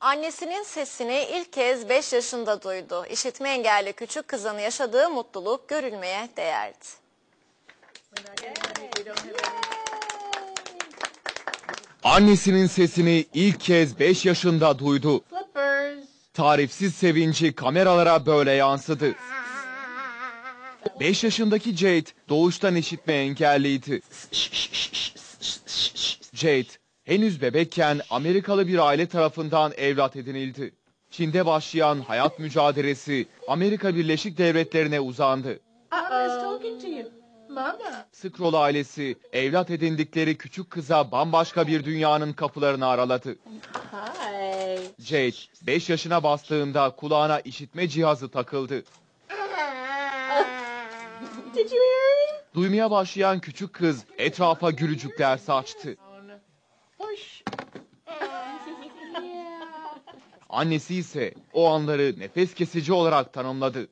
Annesinin sesini ilk kez 5 yaşında duydu. İşitme engelli küçük kızın yaşadığı mutluluk görülmeye değerdi. Annesinin sesini ilk kez 5 yaşında duydu. Tarifsiz sevinci kameralara böyle yansıdı. 5 yaşındaki Jade doğuştan işitme engelliydi. Jade henüz bebekken Amerikalı bir aile tarafından evlat edinildi. Çin'de başlayan hayat mücadelesi Amerika Birleşik Devletleri'ne uzandı. Scroll ailesi evlat edindikleri küçük kıza bambaşka bir dünyanın kapılarını araladı. Jade 5 yaşına bastığında kulağına işitme cihazı takıldı. Duymaya başlayan küçük kız etrafa gülücükler saçtı. Push. Annesi ise o anları nefes kesici olarak tanımladı.